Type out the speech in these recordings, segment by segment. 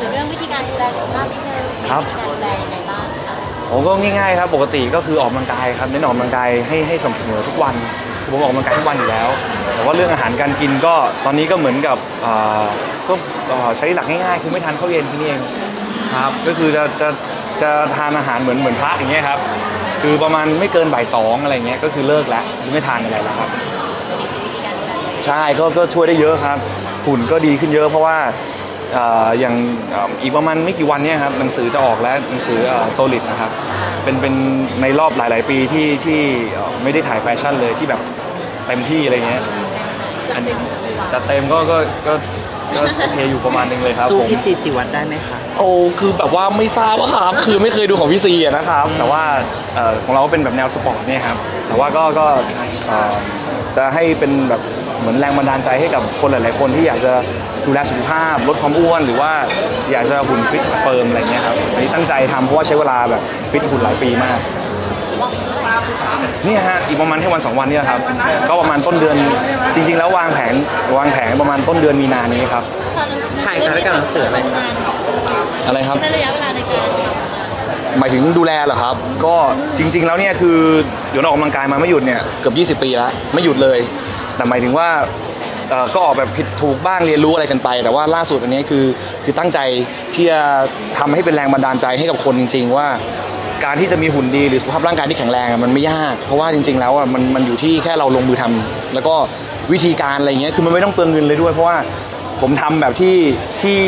ถึงเรื่องวิธีการดูแลสุขภาพนิดนึงมีครับ วิธีการดูแลยังไงบ้างคะผมก็ง่ายๆครับปกติก็คือออกกำลังกายครับเน้นออกกำลังกายให้ให้สม่ำเสมอทุกวันคือผมออกกำลังกายทุกวันอยู่แล้ว แต่ว่าเรื่องอาหารการกินก็ตอนนี้ก็เหมือนกับเอ่อก็เอ่อใช้หลักง่ายๆคือไม่ทานข้าวเย็นที่นี่เองครับก็คือจะจะจะทานอาหารเหมือนเหมือนพระอย่างเงี้ยครับคือประมาณไม่เกินบ่ายสองอะไรเงี้ยก็คือเลิกแล้วคือไม่ทานอะไรแล้วครับ นี่คือวิธีการดูแลตัวเองใช่ก็ก็ช่วยได้เยอะครับหุ่นก็ดีขึ้นเยอะเพราะว่าเอ่ออย่างเอ่ออีกประมาณไม่กี่วันเนี่ยครับหนังสือจะออกแล้วหนังสือโซลิดนะครับเป็นเป็นในรอบหลาย ๆ ปีที่ที่เอ่อไม่ได้ถ่ายแฟชั่นเลยที่แบบเต็มที่อะไรเงี้ยอันจะเต็มก็ก็ก็ก็โอเคอยู่ประมาณนึงเลยครับสู้ผมพี่ซีสิวัตรได้ไหมคะโอ้คือแบบว่าไม่ทราบอะครับคือไม่เคยดูของพี่ซีอะนะครับ แต่ว่าเอ่อของเราก็เป็นแบบแนวสปอร์ตเนี่ยครับแต่ว่าก็ก็เอ่อจะให้เป็นแบบเหมือนแรงบันดาลใจให้กับคนหลาย ๆ คนที่อยากจะ ดูแลสุขภาพลดความอ้วน หรือว่าอยากจะหุ่นฟิตเฟิร์มอะไรเงี้ยครับอันนี้ตั้งใจทำเพราะว่าใช้เวลาแบบฟิตหุ่นหลายปีมากเนี่ยฮะอีกประมาณแค่วันสองวันเนี่ยครับ ก็ประมาณต้นเดือนจริง ๆ แล้ววางแผนวางแผนประมาณต้นเดือนมีนานี้ครับ ถ่ายทายการหนังสืออะไรคะอะไรครับ ใช้ระยะเวลาในการทำงานหมายถึงดูแลเหรอครับ ก็จริง ๆ แล้วเนี่ยคือเดี๋ยวออกกำลังกายมาไม่หยุดเนี่ยเกือบ 20 ปีแล้วไม่หยุดเลย แต่หมายถึงว่า เอ่อก็ออกแบบผิดถูกบ้างเรียนรู้อะไรกันไป แต่ว่าล่าสุดอันนี้คือคือตั้งใจที่จะทำให้เป็นแรงบันดาลใจให้กับคนจริง ๆ ว่า การที่จะมีหุ่นดีหรือสุขภาพร่างกายที่แข็งแรงอะมันไม่ยาก เพราะว่าจริง ๆ แล้วอะมันมันอยู่ที่แค่เราลงมือทำแล้วก็วิธีการอะไรเงี้ยคือมันไม่ต้องเปลืองเงินเลยด้วย เพราะว่าผมทำแบบที่ที่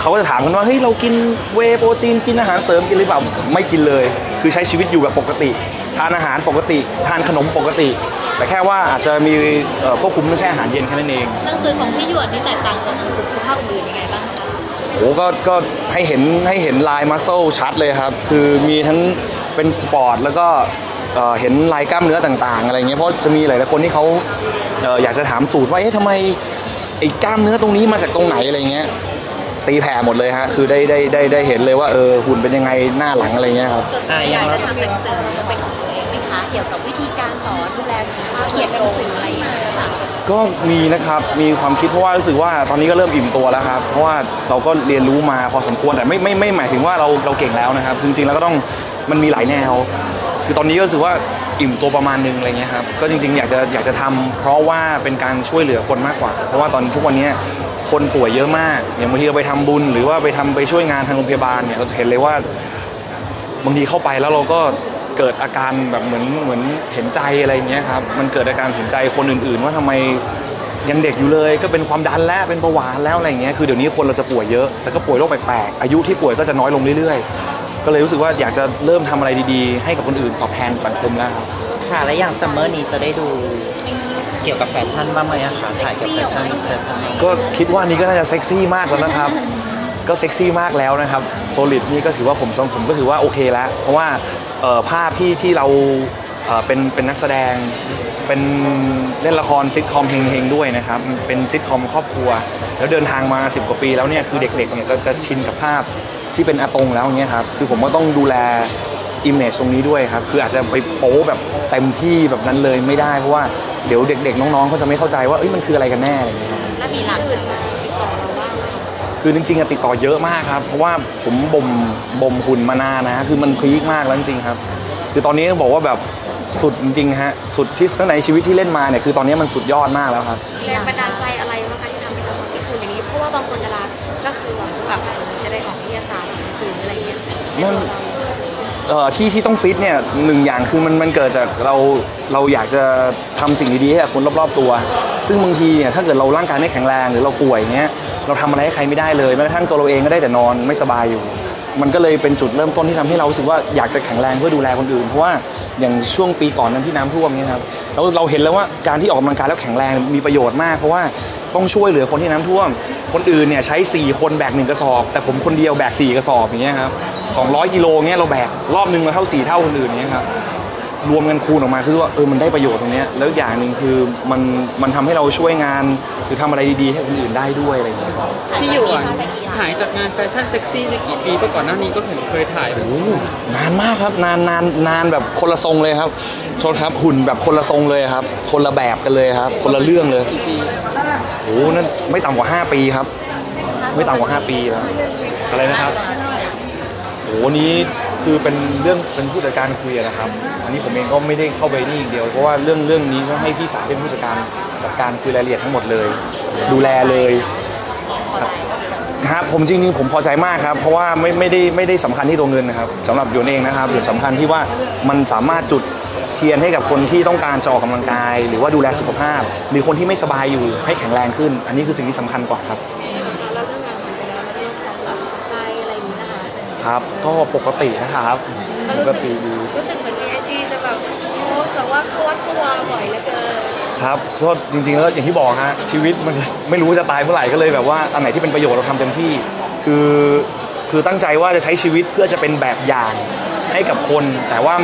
เขาก็จะถามกันว่าเฮ้ยเรากินเวย์โปรตีนกินอาหารเสริมกินหรือเปล่าไม่กินเลย คือใช้ชีวิตอยู่แบบปกติ ทานอาหารปกติ ทานขนมปกติ แต่แค่ว่าอาจจะมีเอ่อควบคุมเรื่องแค่อาหารเย็นแค่นั้นเองหนังสือของพี่หยวนนี่แตกต่างจากหนังสือสุขภาพอื่นยังไงบ้างคะโอ้ก็ก็ให้เห็นให้เห็นลายมัสเซลชัดเลยครับ คือมีทั้งเป็นสปอร์ตแล้วก็เอ่อเห็นลายกล้ามเนื้อต่างๆ อะไรเงี้ยเพราะจะมีหลายๆคนที่เขาเอ่ออยากจะถามสูตรว่าเอ๊ะทำไมไอ้กล้ามเนื้อตรงนี้มาจากตรงไหนอะไรเงี้ย ตีแผ่หมดเลยฮะคือได้ได้ได้ได้เห็นเลยว่าเออหุ่นเป็นยังไงหน้าหลังอะไรเงี้ยครับจนอยากจะทำหนังสือเป็นของตัวเองไหมคะเกี่ยวกับวิธีการสอนดูแลสุขภาพเขียนหนังสืออะไรอย่างเงี้ยค่ะก็มีนะครับมีความคิดเพราะว่ารู้สึกว่าตอนนี้ก็เริ่มอิ่มตัวแล้วครับเพราะว่าเราก็เรียนรู้มาพอสมควรแต่ไม่ไม่ไม่หมายถึงว่าเราเราเก่งแล้วนะครับจริงๆแล้วก็ต้องมันมีหลายแนว คือตอนนี้ก็รู้สึกว่าอิ่มตัวประมาณนึงอะไรเงี้ยครับก็จริงๆอยากจะอยากจะทำเพราะว่าเป็นการช่วยเหลือคนมากกว่า เพราะว่าตอนทุกวันนี้ คนป่วยเยอะมากอย่างบางทีเราไปทำบุญ หรือว่าไปทำไปช่วยงานทางโรงพยาบาลเนี่ยเราจะเห็นเลยว่าบางทีเข้าไปแล้วเราก็เกิดอาการแบบเหมือนเหมือนเห็นใจอะไรเงี้ยครับมันเกิดอาการเห็นใจคนอื่น ๆ ว่าทำไมยังเด็กอยู่เลยก็เป็นความดันแล้วเป็นเบาหวานแล้วอะไรเงี้ยคือเดี๋ยวนี้คนเราจะป่วยเยอะแต่ก็ป่วยโรคแปลกๆอายุที่ป่วยก็จะน้อยลงเรื่อยๆ ก็เลยรู้สึกว่าอยากจะเริ่มทำอะไรดีๆ ให้กับคนอื่นตอบแทนสังคมแล้วครับค่ะและอย่างซัมเมอร์นี้จะได้ดู เกี่ยวกับแฟชั่นบ้างไหมอะคะถ่ายเกี่ยวกับแฟชั่นแฟชั่นก็คิดว่านี่ก็น่าจะเซ็กซี่มากแล้วนะครับ ก็เซ็กซี่มากแล้วนะครับโซลิดนี่ก็ถือว่าผมผมก็ถือว่าโอเคแล้ว เพราะว่าเอ่อภาพที่ที่เราเอ่อเป็นเป็นนักแสดง เป็นเล่นละครซิทคอมเฮงๆด้วยนะครับ เป็นซิทคอมครอบครัว แล้วเดินทางมา 10 กว่าปีแล้วเนี่ยคือเด็กๆเนี่ยจะจะชินกับภาพที่เป็นอาตงแล้วอย่างเงี้ยครับคือผมก็ต้องดูแล อิมเมจตรงนี้ด้วยครับ คืออาจจะไปโป๊แบบเต็มที่แบบนั้นเลยไม่ได้เพราะว่าเดี๋ยวเด็กๆ น้องๆเขาจะไม่เข้าใจว่าเอ้ยมันคืออะไรกันแน่อะไรอย่างเงี้ยครับแล้วมีร้านอื่นมาติดต่อเราบ้างไหมคะคือจริงๆอะติดต่อเยอะมากครับ เพราะว่าผมบ่มบ่มหุ่นมานานนะ คือมันพีคมากแล้วจริงๆครับ คือตอนนี้ต้องบอกว่าแบบสุดจริงๆฮะสุดที่ตั้งแต่ในชีวิตที่เล่นมาเนี่ยคือตอนนี้มันสุดยอดมากแล้วครับ แรงบันดาลใจอะไรบ้างคะที่ทำให้เราที่คุณอย่างนี้เพราะว่าบางคนดาราก็คือหวังว่าแบบจะได้ออกวิทยาศาสตร์หนังสืออะไรอย่างเงี้ยมัน เอ่อที่ที่ต้องฟิตเนี่ยหนึ่งอย่างคือมันมันเกิดจากเราเราอยากจะทำสิ่งดีๆให้กับคนรอบๆตัว ซึ่งบางทีเนี่ยถ้าเกิดเราร่างกายไม่แข็งแรงหรือเราป่วยเงี้ยเราทำอะไรให้ใครไม่ได้เลยแม้กระทั่งตัวเราเองก็ได้แต่นอนไม่สบายอยู่ มันก็เลยเป็นจุดเริ่มต้นที่ทำให้เรารู้สึกว่าอยากจะแข็งแรงเพื่อดูแลคนอื่น เพราะว่าอย่างช่วงปีก่อนนั้นที่น้ำท่วมเนี่ยครับเราเราเห็นแล้วว่าการที่ออกกำลังกายแล้วแข็งแรงมีประโยชน์มาก เพราะว่า ต้องช่วยเหลือคนที่น้ำท่วม คนอื่นเนี่ยใช้ 4 คนแบกหนึ่งกระสอบ แต่ผมคนเดียวแบก 4 กระสอบอย่างเงี้ยครับ200กิโลเงี้ยเราแบกรอบหนึงเราเท่า 4 เท่าคนอื่นเงี้ยครับรวมกันคูณออกมาคือว่าเออมันได้ประโยชน์ตรงเนี้ยแล้วอย่างหนึ่งคือมันมันทำให้เราช่วยงาน หรือทำอะไรดีๆ ให้คนอื่นได้ด้วยอะไรอย่างเงี้ยครับพี่หยวนหายจากงานแฟชั่นเซ็กซี่ในกี่ปีเพราะก่อนหน้านี้ก็เห็นเคยถ่ายแบบโอ้นานมากครับนานนานนานแบบคนละทรงเลยครับ โทษครับหุ่นแบบคนละทรงเลยครับ คนละแบบกันเลยครับ คนละเรื่องเลยปีโอ้นั่นไม่ต่ำกว่า 5 ปีครับ ไม่ต่ำกว่า 5 ปีแล้วอะไรนะครับโอ้โหนี้คือเป็นเรื่องเป็นผู้จัดการคุยนะครับ อันนี้ผมเองก็ไม่ได้เข้าไปนี่อย่างเดียว เพราะว่าเรื่องเรื่องนี้ก็ให้พี่สาวเป็นผู้จัดการจัดการคุยรายละเอียดทั้งหมดเลย ดูแลเลยครับผมจริงๆผมพอใจมากครับ เพราะว่าไม่ไม่ได้ไม่ได้สำคัญที่ตัวเงินนะครับสำหรับโยนเองนะครับสำคัญที่ว่ามันสามารถจุด เทียนให้กับคนที่ต้องการจะออกกำลังกาย หรือว่าดูแลสุขภาพ หรือคนที่ไม่สบายอยู่ให้แข็งแรงขึ้น อันนี้คือสิ่งที่สำคัญกว่าครับ แล้วเรื่องงานของไปแล้วเรื่องของแบบไปอะไรอย่างนี้นะคะครับก็ปกตินะครับปกติดีรู้สึกเหมือนในไอจีจะแบบโพสต์แบบว่าโพสต์ตัวบ่อยเหลือเกินครับก็จริงๆแล้วอย่างที่บอกฮะชีวิตมัน ไม่รู้จะตายเมื่อไหร่ก็เลยแบบว่าอันไหนที่เป็นประโยชน์เราทำเต็มที่ คือคือตั้งใจว่าจะใช้ชีวิตเพื่อจะเป็นแบบอย่างให้กับคน แต่ว่า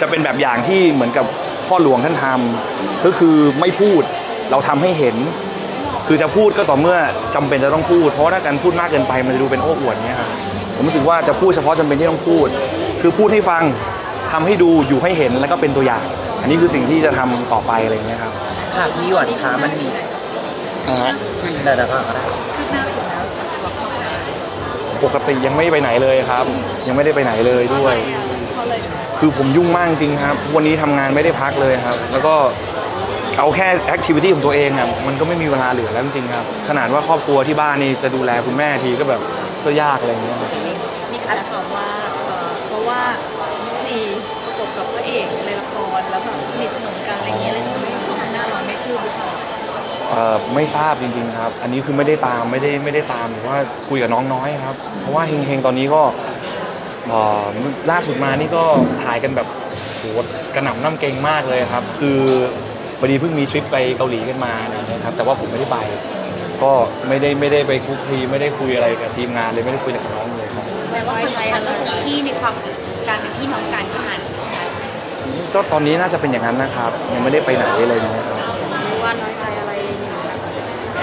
จะเป็นแบบอย่างที่เหมือนกับพ่อหลวงท่านทำก็คือไม่พูดเราทำให้เห็น คือจะพูดก็ต่อเมื่อจำเป็นจะต้องพูด เพราะว่าถ้าการพูดมากเกินไปมันจะดูเป็นโอ้อวดเนี้ยครับผมรู้สึกว่าจะพูดเฉพาะจำเป็นที่ต้องพูด คือพูดให้ฟังทำให้ดูอยู่ให้เห็นแล้วก็เป็นตัวอย่าง อันนี้คือสิ่งที่จะทำต่อไปอะไรอย่างเงี้ยครับค่ะพี่หยวนคะมันมีอ่าฮะเดี๋ยวเดี๋ยวก่อนก็ได้ปกติยังไม่ไปไหนเลยครับ ยังไม่ได้ไปไหนเลยด้วย คือผมยุ่งมากจริงครับ วันนี้ทำงานไม่ได้พักเลยครับ แล้วก็เอาแค่แอคทิวิตี้ของตัวเองอะมันก็ไม่มีเวลาเหลือแล้วจริงๆครับ ขนาดว่าครอบครัวที่บ้านนี่จะดูแลคุณแม่ทีก็แบบก็ยากอะไรอย่างเงี้ยครับมีการถามว่าเอ่อเพราะว่าซีประกบกับพระเอกในละครแล้วแบบสนิทสนมกันอะไรเงี้ยเลยทำให้ความหน้าร้อนไม่คืบหรือเปล่าเอ่อไม่ทราบจริงๆครับ อันนี้คือไม่ได้ตามไม่ได้ไม่ได้ตามหรือว่าคุยกับน้องน้อยครับ เพราะว่าเฮงๆตอนนี้ก็เอ่อ ล่าสุดมานี่ก็ถ่ายกันแบบโหกระหน่ำน้ำเกรงมากเลยครับ คือพอดีเพิ่งมีทริปไปเกาหลีกันมาอะไรอย่างเงี้ยครับ แต่ว่าผมไม่ได้ไป ก็ไม่ได้ไม่ได้ไปคุกคีไม่ได้คุยอะไรกับทีมงานเลยไม่ได้คุยอะไรกับน้องเลยครับแต่ว่าคนไทยก็คงที่ในความการเป็นพี่น้องกันที่มันก็ตอนนี้น่าจะเป็นอย่างนั้นนะครับ ยังไม่ได้ไปไหนอะไรอย่างเงี้ยครับหรือว่าน้อยใจ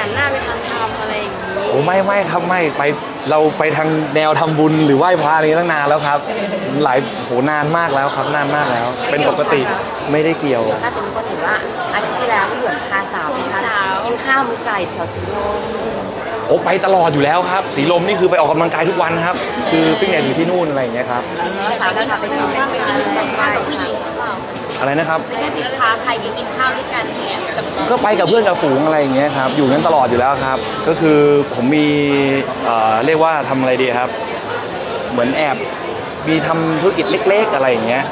หันหน้าไปทางทำอะไรอย่างนี้โอ้ไม่ไม่ครับไม่ไปเราไปทางแนวทำบุญหรือไหว้พระอะไรตั้งนานแล้วครับ หลายโหนานมากแล้วครับนานมากแล้ว เป็นปกติไม่ได้เกี่ยวถ้าสมมติว่าถือว่าอาทิตย์ที่แล้วพี่หยวนพาสาวไปทานกินข้าวมันไก่แถวสีลมโอ้ไปตลอดอยู่แล้วครับ สีลมนี่คือไปออกกำลังกายทุกวันครับ คือฟิตเนสอยู่ที่นู่นอะไรอย่างเงี้ยครับสาวที่พาไปกินข้าวไปกินข้าวกับผู้หญิงอะไรนะครับ ไม่ได้ปิดพาใครไปกินข้าวด้วยกันเนี่ยแต่ก็ไปกับเพื่อนกับฝูงอะไรอย่างเงี้ยครับ อยู่นั้นตลอดอยู่แล้วครับ ก็คือผมมีเอ่อเรียกว่าทำอะไรดีครับ เหมือนแอบมีทำธุรกิจเล็ก ๆ อะไรอย่างเงี้ย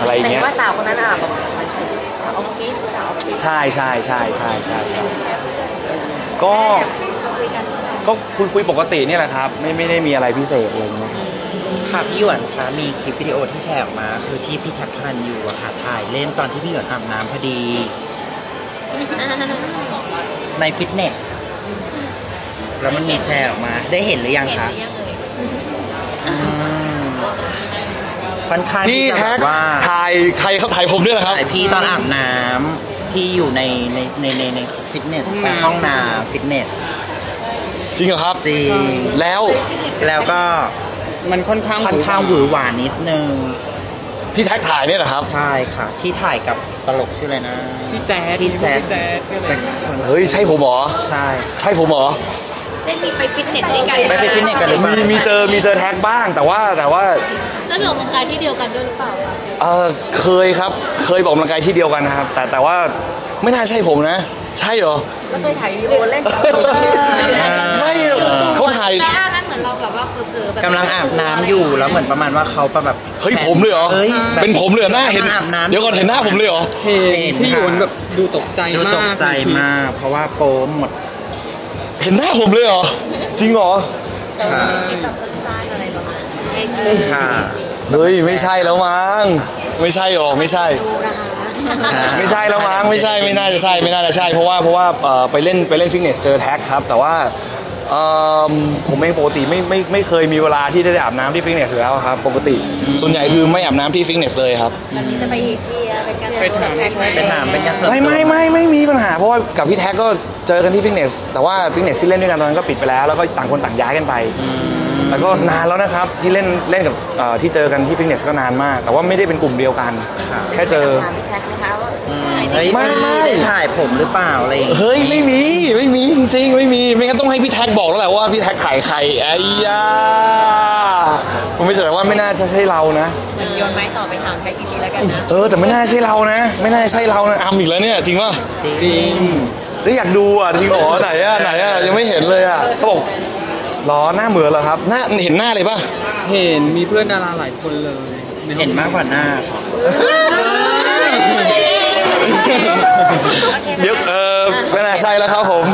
อะไรอย่างแต่เงี้ย ว่าสาวคนนั้นอะแบบมันใส่ชุดสาวออฟฟิศสาวออฟฟิศใช่ใช่ใช่ใช่ใช่ใช่ก็คุยกันก็คุยคุยปกติเนี่ยแหละครับ ไม่ไม่ได้มีอะไรพิเศษอะไรอย่างเงี้ย ค่ะพี่หยวนคะมีคลิปวิดีโอที่แชร์ออกมา คือที่พี่แท็กทันอยู่อะค่ะถ่ายเล่นตอนที่พี่หยวนอาบน้ำพอดี ในฟิตเนสแล้วมันมีแชร์ออกมา ได้เห็นหรือยังเห็นคะหรือยังเอ่ยอืมค่อนข้างที่จะแบบว่าถ่ายใครเขาถ่ายผมด้วยเหรอครับ ถ่ายพี่ตอนอาบน้ำที่อยู่ในในในในในฟิตเนสห้องน้ำฟิตเนสจริงเหรอครับ จริงแล้วแล้วก็ มันค่อนข้างค่อนข้างหวือหวานิดนึงพี่แท็กถ่ายเนี่ยเหรอครับ ใช่ค่ะ ที่ถ่ายกับตลกชื่ออะไรนะพี่แจ๊ดพี่แจ๊ดพี่แจ๊ดก็เลแจ็ยคชวนเฮ้ยใช่ผมเหรอใช่ใช่ผมเหรอได้มีไปฟิตเนสด้วยกันไปไปฟิตเนสกันหรือเปล่ามีมีเจอมีเจอแท็กบ้างแต่ว่าแต่ว่าแล้วไปออกกำลังกายที่เดียวกันด้วยหรือเปล่าคะเออเคยครับเคยบอกกำลังกายที่เดียวกันนะครับ แต่แต่ว่าไม่น่าใช่ผมนะ ใช่เหรอก็เคยถ่ายวิดีโอเล่นกับไม่เขาถ่าย แต่อ้านั้นเหมือนเราแบบว่าเผลอๆแบบกำลังอาบน้ำอยู่แล้วเหมือนประมาณว่าเขาแบบเฮ้ยผมเลยเหรอเฮ้ยแบบเป็นผมเลยเหรอหน้าเห็นกำลังอาบน้ำ เดี๋ยวก่อนเห็นหน้าผมเลยเหรอเห็เห็นนพี่หยวนค่ะแบบดูตกใจดูมากตกใจมาก เพราะว่าโป๊หมดเห็นหน้าผมเลยเหรอจริงเหรอค่ะแบบสั้นๆอะไรประมาณนี้เองค่ะเฮ้ยไม่ใช่แล้วมั้งไม่ใช่หรอกไม่ใช่ ดูนะคะไม่ใช่แล้วมั้งไม่ใช่ไม่น่าจะใช่ไม่น่าจะใช่เพราะว่าเพราะว่าเอ่อไปเล่นไปเล่นฟิตเนสเจอแท็กครับ แต่ว่า เอิ่มผมเองปกติไม่ไม่ไม่เคยมีเวลาที่ได้อาบน้ำที่ฟิตเนสอยู่แล้วครับ ปกติ ส่วนใหญ่คือไม่อาบน้ำที่ฟิตเนสเลยครับแบบนี้จะไปเคลียร์เป็นการไปถามแท็กไหมไปถามเป็นการส่วนไม่ตัวไม่ไม่ไม่มีปัญหาเพราะว่ากับพี่แท็กก็เจอกันที่ฟิตเนสแต่ว่าฟิตเนสที่เล่นด้วยกันตอนนั้นก็ปิดไปแล้วแล้วก็ต่างคนต่างย้ายกันไป แต่ก็นานแล้วนะครับที่เล่นเล่นกับเอ่อที่เจอกันที่ฟิตเนสก็นานมาก แต่ว่าไม่ได้เป็นกลุ่มเดียวกัน แค่เจอ ถามพี่แท็กไหมคะว่าเฮ้ยไม่ไม่ได้ถ่ายผมหรือเปล่าอะไรอย่างงี้เฮ้ยไม่มีไม่มีจริงๆไม่มีไม่งั้นต้องให้พี่แท็กบอกแล้วแหละว่าพี่แท็กถ่ายใครไอ้ยาผมไม่เฉยว่าไม่น่าจะใช่เรานะโยนไม้ต่อไปถามแท็กทีแล้วกันนะเออแต่ไม่น่าใช่เรานะ ไม่น่าใช่เรานะอามอีกแล้วเนี่ยจริงป่ะจริง แล้วอยากดูอะจริงเหรอไหนอะไหนอะยังไม่เห็นเลยอะเขาบอก หรอหน้าเหมือนเหรอครับหน้าเห็นหน้าเลยป่ะเห็นมีเพื่อนดาราหลายคนเลยให้องเห็นมากกว่าหน้าเดี๋ยวเออไม่น่าใช่แล้วครับผม